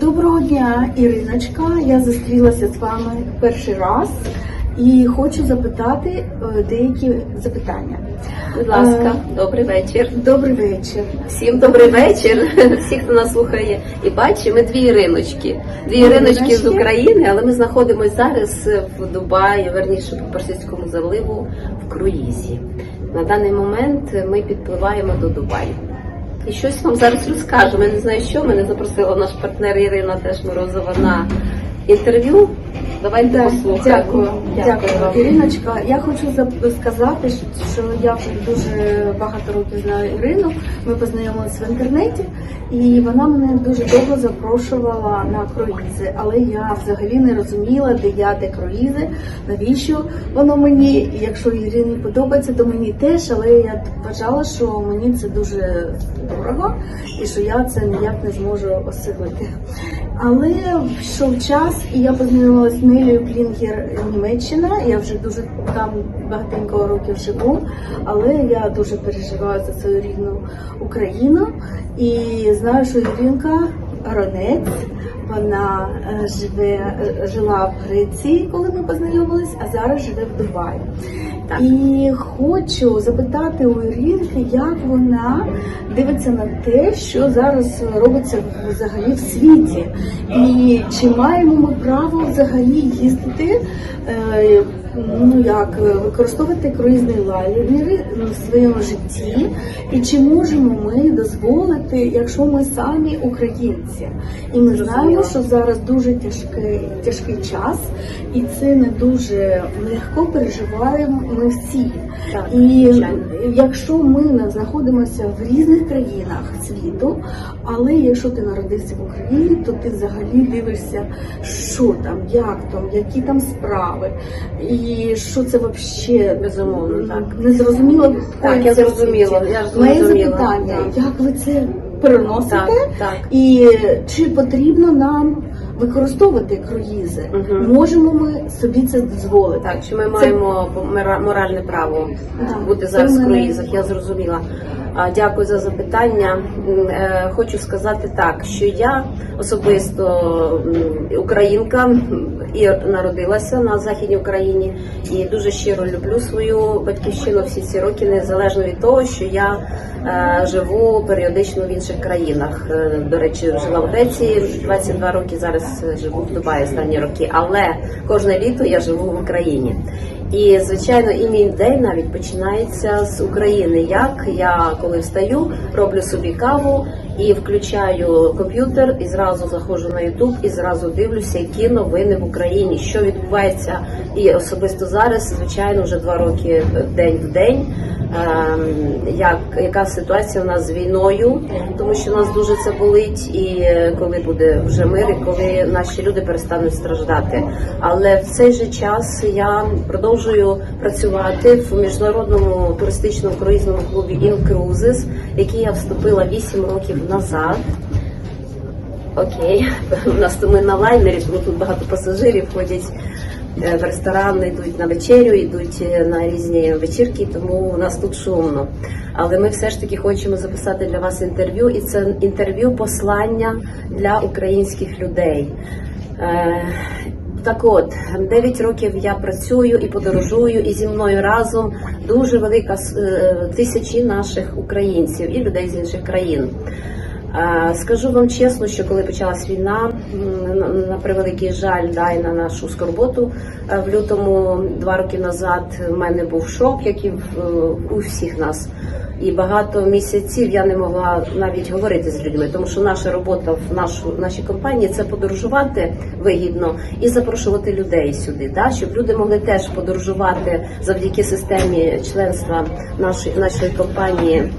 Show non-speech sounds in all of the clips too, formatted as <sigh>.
Доброго дня, Іриночка. Я зустрілася з вами перший раз і хочу запитати е, деякі запитання. Будь ласка, Е, добрий вечір. Добрий вечір. Всім добрий вечір. <laughs> Всі, хто нас слухає і бачить, ми дві Іриночки. Дві Іриночки з України, але ми знаходимося зараз в Дубаї, верніше по Персидському заливу в круїзі. На даний момент ми підпливаємо до Дубаю. І щось вам зараз розкажемо. Я не знаю, що мене запросила наш партнер Ірина теж Морозова на інтерв'ю. Давайте Да, послухаємо. Дякую, дякую. вам. Іриночка, я хочу за- сказати, що я дуже багато років знаю Ірину. Ми познайомилися в інтернеті, і вона мене дуже довго запрошувала на круїзи. Але я взагалі не розуміла, де я, де круїзи, навіщо воно мені. І Якщо Ірині подобається, то мені теж. Але я вважала, що мені це дуже дорого і що я це ніяк не зможу осилити. Але йшов час, і я познайомилася з Нелею Клінгер Німеччина. Я вже дуже там багатенько років живу, але я дуже переживаю за свою рідну Україну і знаю, що Іринка Ронець. Вона е, живе, е, жила в Греції, коли ми познайомились, а зараз живе в Дубаї. Так. І хочу запитати у Іринки, як вона дивиться на те, що зараз робиться взагалі в світі, і чи маємо ми право взагалі їздити, е, ну як е, використовувати круїзні лайнери в своєму житті, і чи можемо ми дозволити, якщо ми самі українці, і ми знаємо, що зараз дуже тяжкий тяжкий час, і це не дуже легко переживаємо ми всі. Так, І звичайно. якщо ми знаходимося в різних країнах світу, але якщо ти народився в Україні, то ти взагалі дивишся, що там, як там, які там справи, і що це взагалі Безумовно, так. незрозуміло. Так, я зрозуміла, я Моє зрозуміла, запитання, як ви це переносите? Так, так. І чи потрібно нам використовувати круїзи? Мгм. Можемо ми собі це дозволити? Так, що ми Це- маємо мора- моральне право Так, бути зараз в мене- круїзах, я зрозуміла. Дякую за запитання. Е, Хочу сказати так, що я особисто українка і народилася на західній Україні і дуже щиро люблю свою батьківщину всі ці роки, незалежно від того, що я живу періодично в інших країнах. Е, До речі, жила в Греції 22 роки. Зараз е, живу в Дубаї останні роки, але кожне літо я живу в Україні. І звичайно, і мій день навіть починається з України. Як я коли встаю, роблю собі каву і включаю комп'ютер, і зразу заходжу на Ютуб, і зразу дивлюся, які новини в Україні, що відбувається. І особисто зараз, звичайно, вже два роки день в день. ем, Як яка ситуація у нас з війною, тому що нас дуже це болить, і е, коли буде вже мир, і коли наші люди перестануть страждати. Але в цей же час я продовжую працювати в міжнародному туристичному круїзному клубі Incruises, в який я вступила 8 років назад. Окей, <laughs> у нас ми на лайнері, тому тут багато пасажирів ходять е, в ресторани, йдуть на вечерю, йдуть е, на різні вечірки, тому у нас тут шумно. Але ми все ж таки хочемо записати для вас інтерв'ю, і це інтерв'ю послання для українських людей. Е, Так от, 9 років я працюю і подорожую, і зі мною разом дуже велика тисячі наших українців і людей з інших країн. Е, Скажу вам чесно, що коли почалась війна, на- превеликий жаль, да, і на нашу скорботу е, в лютому два роки назад в мене був шок, як і е, у всіх нас. І багато місяців я не могла навіть говорити з людьми, тому що наша робота в нашу нашій компанії це подорожувати вигідно і запрошувати людей сюди, да, щоб люди могли теж подорожувати завдяки системі членства нашої нашої компанії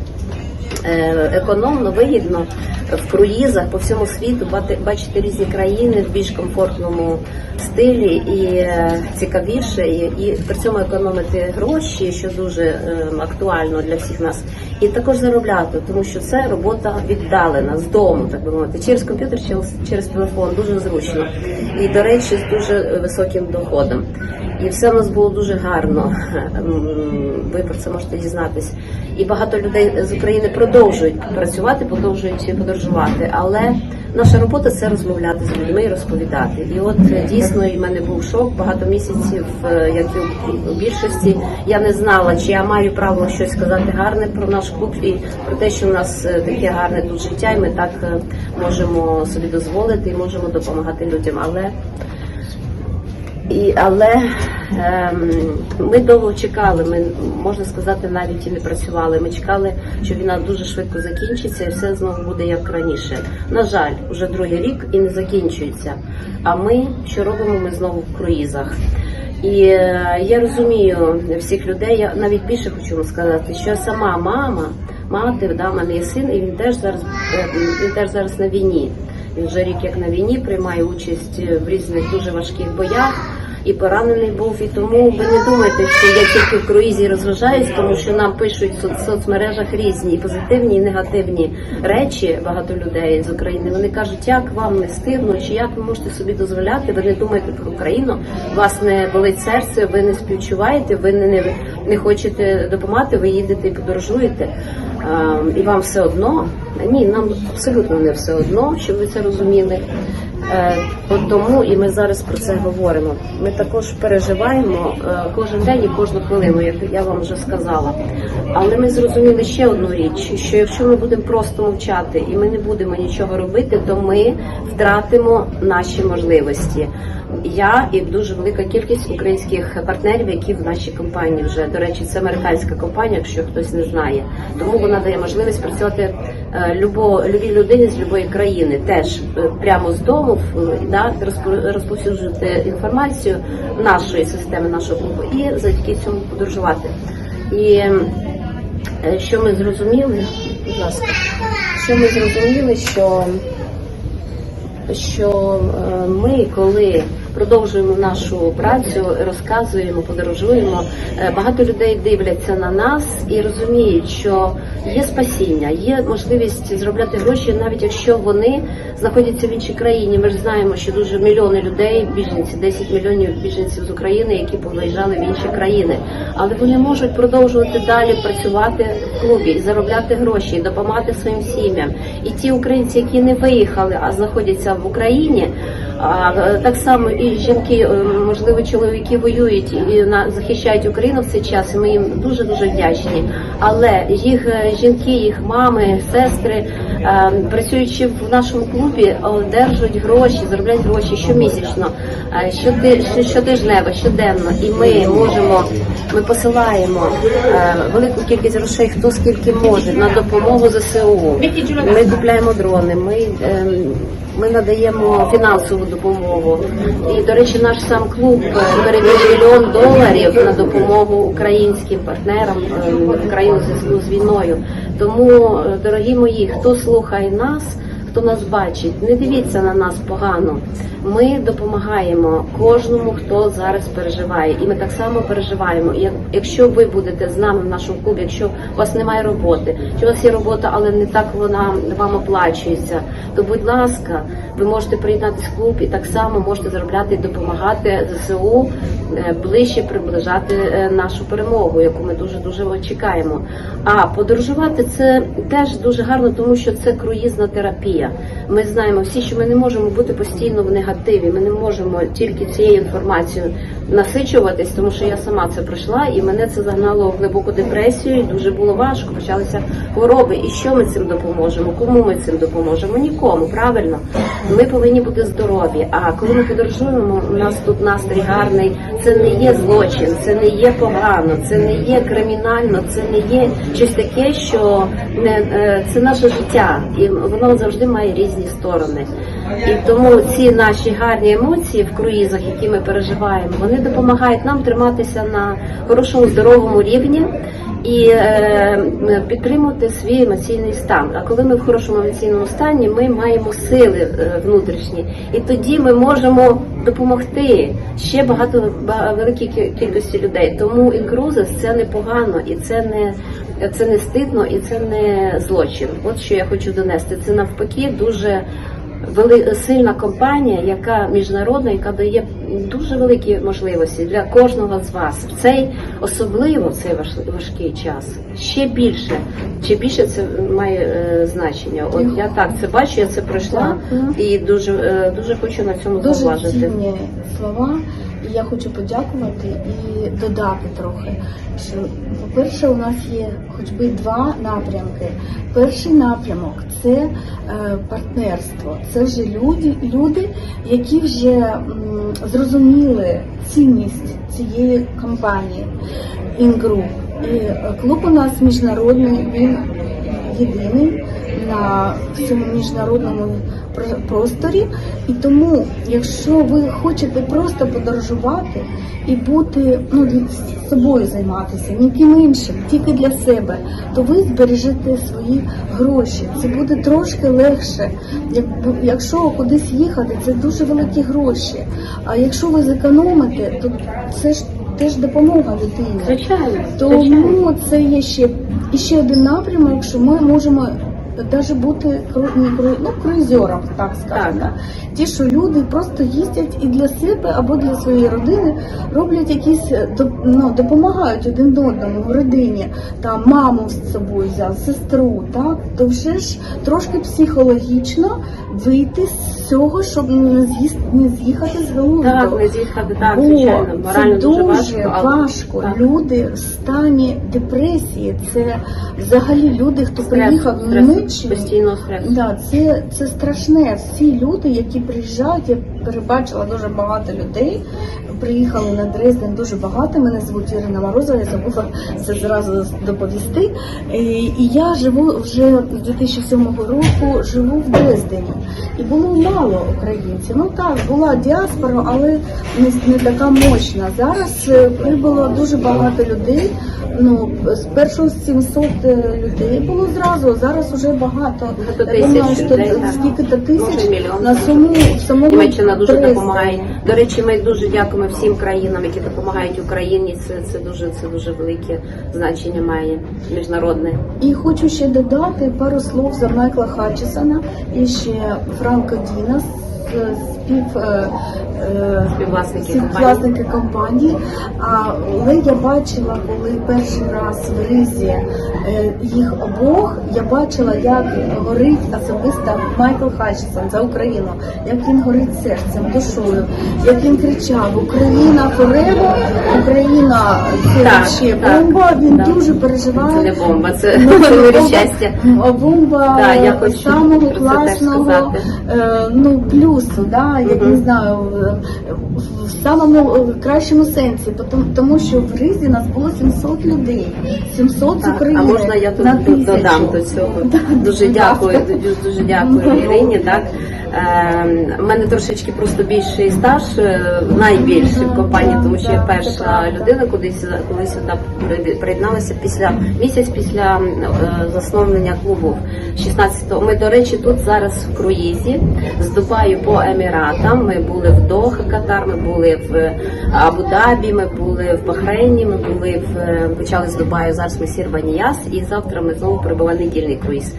економно, вигідно в круїзах по всьому світу бачити різні країни в більш комфортному стилі і е, цікавіше, і, і при цьому економити гроші, що дуже е, актуально для всіх нас, і також заробляти, тому що це робота віддалена з дому, так би мовити, через комп'ютер, через, через телефон, дуже зручно. І, до речі, з дуже високим доходом. І все в нас було дуже гарно. Ви про це можете дізнатись. І багато людей з України продовжують працювати, продовжують подорожувати. Але Наша робота це розмовляти з людьми і розповідати. І от е, дійсно і в мене був шок багато місяців, е, як і у більшості. Я не знала, чи я маю право щось сказати гарне про наш клуб і про те, що у нас е, таке гарне тут життя, і ми так можемо собі дозволити і можемо допомагати людям. Але і, але ем, ми довго чекали. Ми можна сказати, навіть і не працювали. Ми чекали, що війна дуже швидко закінчиться, і все знову буде як раніше. На жаль, вже другий рік і не закінчується. А ми що робимо? Ми знову в круїзах. І е, я розумію всіх людей. Я навіть більше хочу вам сказати, що сама мама, мати, да, в мене є син, і він теж зараз е, він теж зараз на війні. Він вже рік як на війні приймає участь в різних дуже важких боях. І поранений був, і тому ви не думайте, що я тільки в круїзі розважаюсь, тому що нам пишуть в соц- соцмережах різні і позитивні, і негативні речі. Багато людей з України. Вони кажуть, як вам не стидно, чи як ви можете собі дозволяти? Ви не думаєте про Україну, вас не болить серце, ви не співчуваєте, ви не, не, не хочете допомагати, ви їдете і подорожуєте. А, і вам все одно. Ні, нам абсолютно не все одно, щоб ви це розуміли. Е, От тому і ми зараз про це говоримо. Ми також переживаємо е, кожен день і кожну хвилину, як я вам вже сказала. Але ми зрозуміли ще одну річ: що якщо ми будемо просто мовчати і ми не будемо нічого робити, то ми втратимо наші можливості. Я і дуже велика кількість українських партнерів, які в нашій компанії вже до речі, це американська компанія, якщо хтось не знає. Тому вона дає можливість працювати е, любо, любій людині з любої країни, теж е, прямо з дому в- да, розпо- розповсюджувати інформацію нашої системи, нашого клубу, і завдяки цьому подорожувати. І е, що ми зрозуміли, будь ласка, що ми зрозуміли, що що е, ми, коли продовжуємо нашу працю, розказуємо, подорожуємо, е, багато людей дивляться на нас і розуміють, що є спасіння, є можливість заробляти гроші, навіть якщо вони знаходяться в іншій країні. Ми ж знаємо, що дуже мільйони людей, біженці, 10 мільйонів біженців з України, які повиїжджали в інші країни, але вони можуть продовжувати далі працювати в клубі заробляти гроші, допомагати своїм сім'ям. І ті українці, які не виїхали, а знаходяться в Україні. А е, так само і жінки, е, можливо, чоловіки воюють і захищають Україну в цей час. І ми їм дуже дуже вдячні. Але їх е, жінки, їх мами, сестри, працюючи в нашому клубі, одержують гроші, заробляють гроші щомісячно, щотижнево, щоденно. І ми можемо, ми посилаємо велику кількість грошей, хто скільки може на допомогу ЗСУ. Ми купляємо дрони. Ми ем, ми надаємо фінансову допомогу. І, до речі, наш сам клуб передає мільйон доларів на допомогу українським партнерам е, в країну зв'язку з війною. Тому, е, дорогі мої, хто слухає нас, хто нас бачить, не дивіться на нас погано. Ми допомагаємо кожному, хто зараз переживає, і ми так само переживаємо. І як- якщо ви будете з нами в нашому клубі, якщо у вас немає роботи, чи у вас є робота, але не так вона вам оплачується, то будь ласка, ви можете приєднатися в клуб і так само можете заробляти і допомагати ЗСУ е, ближче приближати е, нашу перемогу, яку ми дуже дуже чекаємо. А подорожувати це теж дуже гарно, тому що це круїзна терапія. Ми знаємо всі, що ми не можемо бути постійно в негативі. Ми не можемо тільки цією інформацією насичуватись, тому що я сама це пройшла, і мене це загнало в глибоку депресію. і Дуже було важко. Почалися хвороби. І що ми цим допоможемо? Кому ми цим допоможемо? Нікому, правильно. Ми повинні бути здорові. А коли ми подорожуємо, у нас тут настрій гарний. Це не є злочин, це не є погано, це не є кримінально, це не є щось таке, що не е, це наше життя, і воно завжди має різні сторони. І тому ці наші гарні емоції в круїзах, які ми переживаємо, вони допомагають нам триматися на хорошому здоровому рівні і е, підтримувати свій емоційний стан. А коли ми в хорошому емоційному стані, ми маємо сили е, внутрішні, і тоді ми можемо допомогти ще багато ба- великій кі- кількості людей. Тому інкрузис це не погано, і це не це не стидно, і це не злочин. От що я хочу донести. Це навпаки дуже вели... сильна компанія, яка міжнародна, яка дає дуже великі можливості для кожного з вас. В цей особливо в цей важ- важкий час. Ще більше, ще більше це має е, значення. От я так це бачу, я це пройшла і дуже е, дуже хочу на цьому Дуже зауважити. цінні слова, я хочу подякувати і додати трохи. По-перше, у нас є хоч би два напрямки. Перший напрямок це е, партнерство. Це вже люди, люди, які вже зрозуміли цінність цієї компанії Інгру. І е, клуб у нас міжнародний, він єдиний на всьому міжнародному просторі. І тому, якщо ви хочете просто подорожувати і бути ну собою займатися, ніким іншим, тільки для себе, то ви збережете свої гроші. Це буде трошки легше. Якщо кудись їхати, це дуже великі гроші. А якщо ви зекономите, то це ж теж допомога людині. Звичайно, звичайно. Тому це є ще і ще один напрямок, що ми можемо навіть бути ну, круїзером, так скажемо. Так. Ті, що люди просто їздять і для себе або для своєї родини роблять якісь е, ну, допомагають один одному в родині, там маму з собою взяв, сестру, так то вже ж трошки психологічно вийти з цього, щоб не з'їсти, не з'їхати з глузду. Так, не з'їхати, так, Бо звичайно, морально це дуже важко. але- важко. Так. Люди в стані депресії. Це взагалі люди, хто Стрес, приїхав в стрес, Німеччину. постійно стрес. Да, це, це страшне. Всі люди, які приїжджають, я перебачила дуже багато людей. Приїхали на Дрезден дуже багато. Мене звуть Ірина Морозова, я забула це зразу доповісти. Е, І я живу вже з 2007 року, живу в Дрездені. І було мало українців. Ну так, була діаспора, але не, не така мощна. Зараз е, прибуло дуже багато людей. Ну, спершу 700 людей було зразу, зараз вже багато. Я думаю, що скільки-то тисяч на саму самому Німеччина дуже допомагає. До речі, ми дуже дякуємо всім країнам, які допомагають Україні. Це, це дуже це дуже велике значення має міжнародне. І хочу ще додати пару слов за Майкла Хатчесона і ще Франко Діна, с- спів, е, е, Співвласники співвласники компанії. Але я бачила, коли перший раз в Ризі е, їх обох, я бачила, як горить особисто Майкл Хатчесон за Україну, як він горить серцем, душою, як він кричав Україна форево, Україна ще бомба. Він так. дуже переживає. Це не бомба, це, Ну, це бомба- Бомба Да, я хочу самого класного е, ну, плюсу, да, я не знаю, в, самому е, кращому сенсі, тому, що в Ризі нас було 700 людей, 700 з України а можна я тут на додам до цього? Дуже дякую, дуже, дуже дякую Ірині. Так Е, в мене трошечки просто більший стаж, е, найбільший в компанії, тому що я перша людина, кудись коли сюди при- приєдналася після місяць після е, засновлення клубу. 16-го. Ми, до речі, тут зараз в круїзі з Дубаю по Еміратам. Ми були в Доха, Катар, ми були в Абу-Дабі, ми були в Бахрейні, ми були в е, почали з Дубаю. Зараз ми Сірваніяс, і завтра ми знову прибуваємо недільний круїз.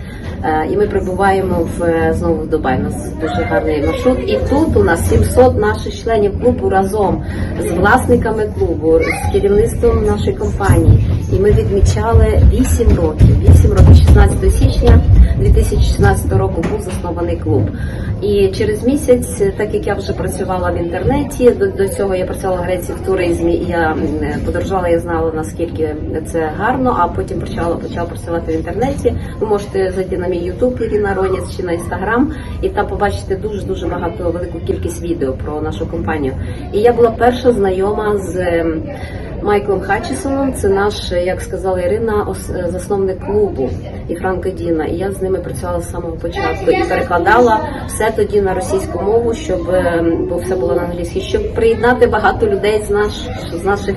Е, І ми прибуваємо в е, знову в Дубай. У нас дуже гарний маршрут. І тут у нас 700 наших членів клубу разом з власниками клубу, з керівництвом нашої компанії. І ми відмічали 8 років. 8 років, 16 січня 2016 року був заснований клуб. І через місяць, так як я вже працювала в інтернеті, до, до цього я працювала в Греції в туризмі, і я подорожувала, я знала наскільки це гарно, а потім почала почала працювати в інтернеті. Ви можете зайти на мій Ютуб Ірина Роніц чи на інстаграм, і там побачите дуже дуже багато велику кількість відео про нашу компанію. І я була перша знайома з. Майклом Хатчесоном, це наш, як сказала Ірина, засновник клубу і Франко Діна. І я з ними працювала з самого початку і перекладала все тоді на російську мову, щоб е, бо все було на англійській, щоб приєднати багато людей з наш з наших.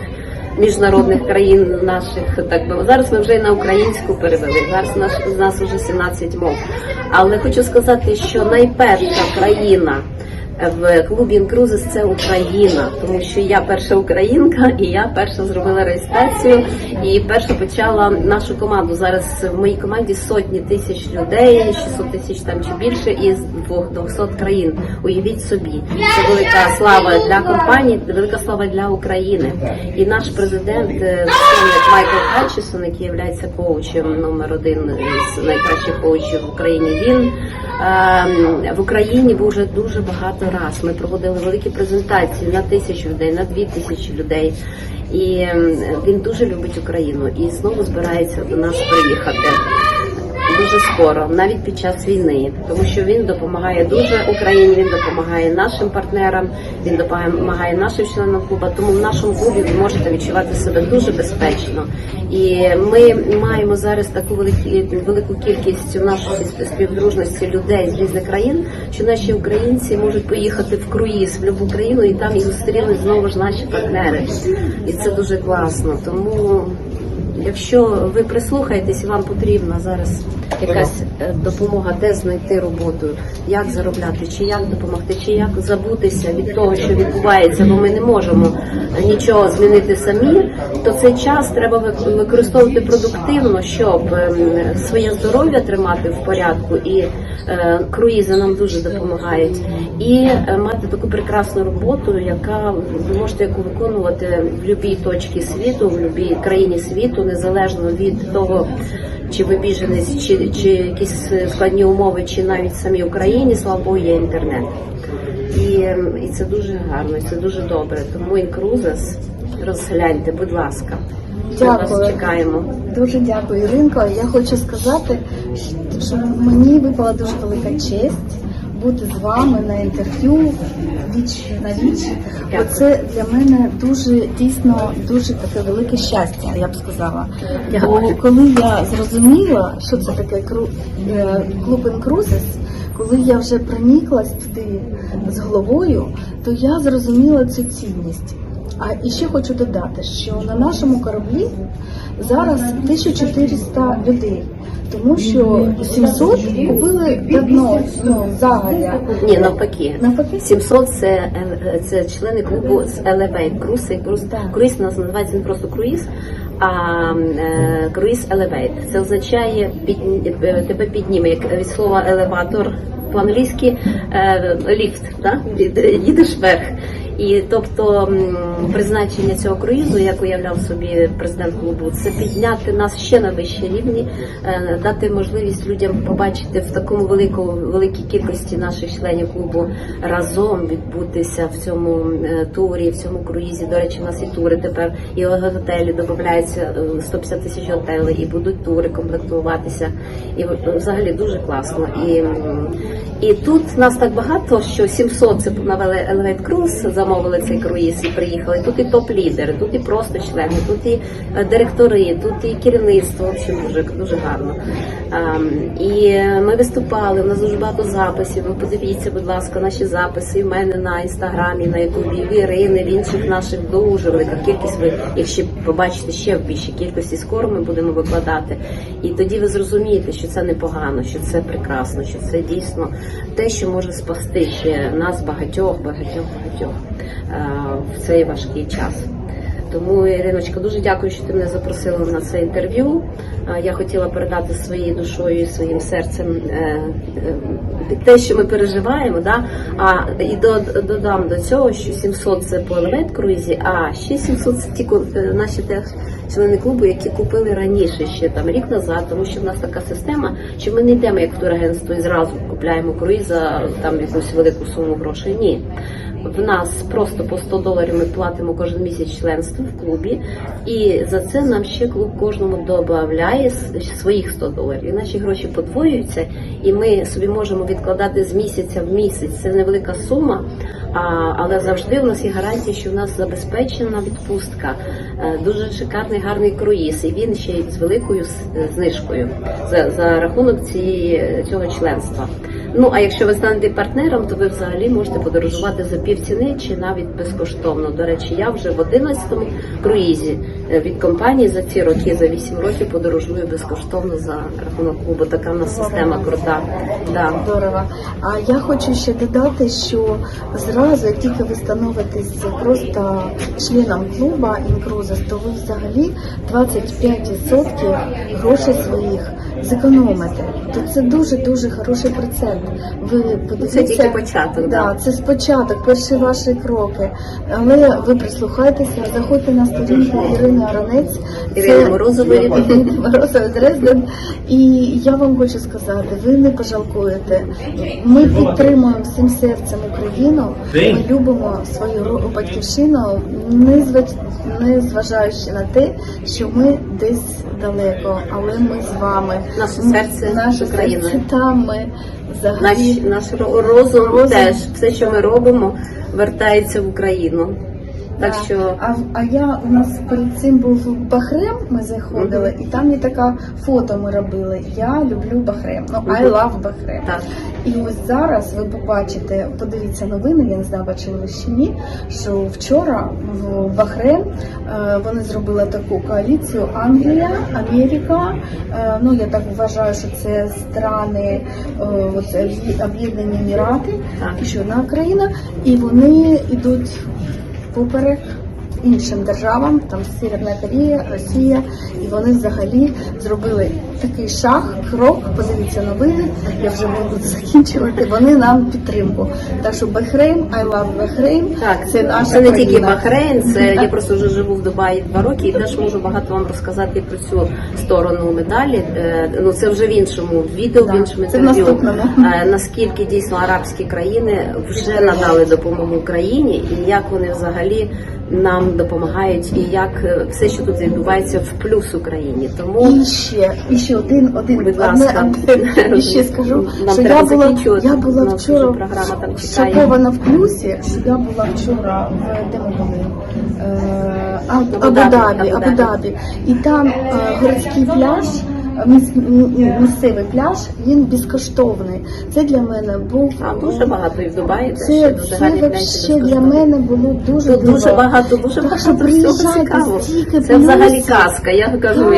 Міжнародних країн наших так би зараз ми вже і на українську перевели. Зараз наш з нас вже 17 мов. Але хочу сказати, що найперша країна, в клубі Інкрузис це Україна, тому що я перша українка, і я перша зробила реєстрацію і перша почала нашу команду. Зараз в моїй команді сотні тисяч людей, 600 тисяч там чи більше, із двох 200 країн. Уявіть собі, це велика слава для компанії, велика слава для України. І наш президент е, Майкл Хатчесон, який є коучем номер один з найкращих коучів в Україні. Він е, в Україні вже дуже багато раз. Ми проводили великі презентації на тисячу людей, на дві тисячі людей. І ем, він дуже любить Україну і знову збирається до нас приїхати дуже скоро, навіть під час війни, тому що він допомагає дуже Україні. Він допомагає нашим партнерам, він допомагає нашим членам клубу. Тому в нашому клубі ви можете відчувати себе дуже безпечно. І ми маємо зараз таку велику, кількість в нашій співдружності людей з різних країн, що наші українці можуть поїхати в круїз в любу країну, і там їх зустрінуть знову ж наші партнери. І це дуже класно. Тому Якщо ви прислухаєтесь, вам потрібна зараз якась допомога, де знайти роботу, як заробляти, чи як допомогти, чи як забутися від того, що відбувається, бо ми не можемо нічого змінити самі, то цей час треба використовувати продуктивно, щоб ем, своє здоров'я тримати в порядку, і е, круїзи нам дуже допомагають, і е, мати таку прекрасну роботу, яка ви можете яку виконувати в будь-якій точці світу, в будь-якій країні світу, незалежно від того, чи ви біженець, чи, чи якісь складні умови, чи навіть в самій Україні, слава Богу, є інтернет. І, ем, і це дуже гарно, і це дуже добре. Тому інкрузес розгляньте, будь ласка. Ми вас чекаємо. Дуже дякую, Іринко. Я хочу сказати, що мені випала дуже велика честь бути з вами на інтерв'ю віч на віч. Це для мене дуже дійсно дуже таке велике щастя, я б сказала. Бо коли я зрозуміла, що це таке е, клуб інкрузис, коли я вже проніклась туди з головою, то я зрозуміла цю цінність. А і ще хочу додати, що на нашому кораблі зараз 1400 людей, тому що 700 купили давно ну, загадя. Ні, навпаки. Навпаки? 700 це, е, це члени клубу з Elevate Cruise. І Круїз, називається не просто круїз, а е, круїз Elevate. Це означає під, е, тебе підніме, як від слова елеватор по-англійськи е, ліфт, да? Їдеш вверх. І тобто призначення цього круїзу, як уявляв собі президент клубу, це підняти нас ще на вищі рівні, е, дати можливість людям побачити в такому велику великій кількості наших членів клубу разом відбутися в цьому е, турі, в цьому круїзі. До речі, у нас і тури тепер, і готелі додаються е, 150 тисяч готелей, і будуть тури комплектуватися. І взагалі дуже класно. І, і тут нас так багато, що 700 це навели Elevate Cruise, замовили цей круїз і приїхали. Тут і топ-лідери, тут і просто члени, тут і е, директори, тут і керівництво. В общем, дуже дуже гарно. Ем, І ми виступали. У нас дуже багато записів. Ви подивіться, будь ласка, наші записи. В мене на інстаграмі, на ютубі, в Ірини, в інших наших дуже велика кількість. Ви ще побачите ще в більшій кількості. Скоро ми будемо викладати. І тоді ви зрозумієте, що це непогано, що це прекрасно, що це дійсно те, що може спасти нас багатьох, багатьох, багатьох в цей важкий час. Тому, Іриночка, дуже дякую, що ти мене запросила на це інтерв'ю. Е, Я хотіла передати своєю душою і своїм серцем е, е, те, що ми переживаємо. Да? А і додам до цього, що 700 це елемент круїзі, а ще 700 це ті е, наші члени клубу, які купили раніше, ще там рік назад, тому що в нас така система, що ми не йдемо як в турагентство і зразу купляємо круїз за там якусь велику суму грошей. Ні. В нас просто по 100 доларів ми платимо кожен місяць членство в клубі, і за це нам ще клуб кожному додає своїх 100 доларів. І наші гроші подвоюються, і ми собі можемо відкладати з місяця в місяць. Це невелика сума, але завжди у нас є гарантія, що в нас забезпечена відпустка. Е, Дуже шикарний гарний круїз, і він ще й з великою знижкою за, за рахунок цієї цього членства. Ну а якщо ви станете партнером, то ви взагалі можете подорожувати за півціни чи навіть безкоштовно. До речі, я вже в 11-му круїзі від компанії за ці роки, за 8 років подорожую безкоштовно за рахунок клубу. Така в нас система крута. Да. Здорово. А я хочу ще додати, що зразу, як тільки ви становитесь просто членом клуба Інкрузес, то ви взагалі 25% грошей своїх зекономите. То це дуже дуже хороший процент. Ви подивіться, Це тільки початок, Да, да. це спочаток, перші ваші кроки. Але ви прислухайтеся, заходьте на сторінку Ірини Аронець. Ірина Морозової. Морозова <laughs> Дрезден. І я вам хочу сказати, ви не пожалкуєте. Ми підтримуємо всім серцем Україну. Ми любимо свою батьківщину, не зваж- зважаючи на те, що ми десь далеко, але ми з вами. Наше серце Наше з серце там. Ми Наш, взагалі наш ро- розум, Розум. теж все, що ми робимо, вертається в Україну. Так Да. що А, а я у нас перед цим був Бахрем, ми заходили, і там є така фото ми робили. Я люблю Бахрем. Ну, I love Бахрем. так. І ось зараз ви побачите, подивіться новини, я не знаю, бачили ви ще ні, що вчора в Бахрейн е, вони зробили таку коаліцію Англія, Америка. е, Ну я так вважаю, що це страни е, Об'єднані Емірати, ще одна країна, і вони йдуть Cooper Іншим державам, там Северна Корея, Росія, і вони взагалі зробили такий шаг, крок. Подивіться новини. Я вже буду закінчувати. Вони нам підтримку. Так що Бахрейн, I love Бахрейн. Так, це наша це не тільки Бахрейн, це <laughs> я просто вже живу в Дубаї два роки і теж можу багато вам розказати про цю сторону медалі. Е, Ну це вже в іншому відео, в іншому це інтерв'ю. Е, Наскільки дійсно арабські країни вже надали допомогу Україні, і як вони взагалі нам допомагають, і як е, все, що тут відбувається, в плюс Україні. Тому І ще, і ще один, один, Будь ласка. одне. І ще <laughs> скажу, Нам що я була, я була вчора програма там чекає. шокована в плюсі, що я була вчора в де ми були? Абу-Дабі, Абу-Дабі. І там е, городський пляж, місцевий пляж, він безкоштовний. Це для мене був а дуже багато і в Дубаї. це, це вообще пляжі для мене було дуже Тут дуже багато, дуже багато всього цікавого. Це взагалі казка. Я кажу,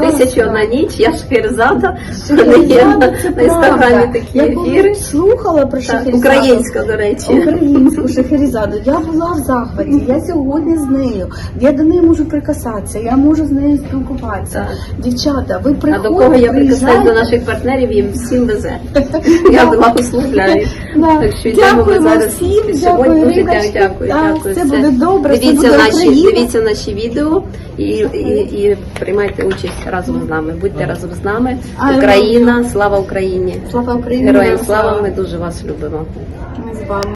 тисячі одна ніч, я Шахерезада, мене є на, інстаграмі такі Я ефіри. слухала про Так, Українська, до речі. Українську Шахерезаду. Я була в захваті. Я сьогодні з нею. Я до неї можу прикасатися, я можу з нею спілкуватися. Дівчата, ви А до кого я прикасаюсь до наших партнерів, їм всім везе. <laughs> Я благословляю. Да. Так що йдемо ми зараз всім, сьогодні. дякую, Дуже дякую, дякую. все буде добре, Дивіться наші, дивіться наші відео і, і, і приймайте участь разом з нами. Будьте разом з нами. Україна, слава Україні! Слава Україні! Героям слава! Ми дуже вас любимо. Ми з вами.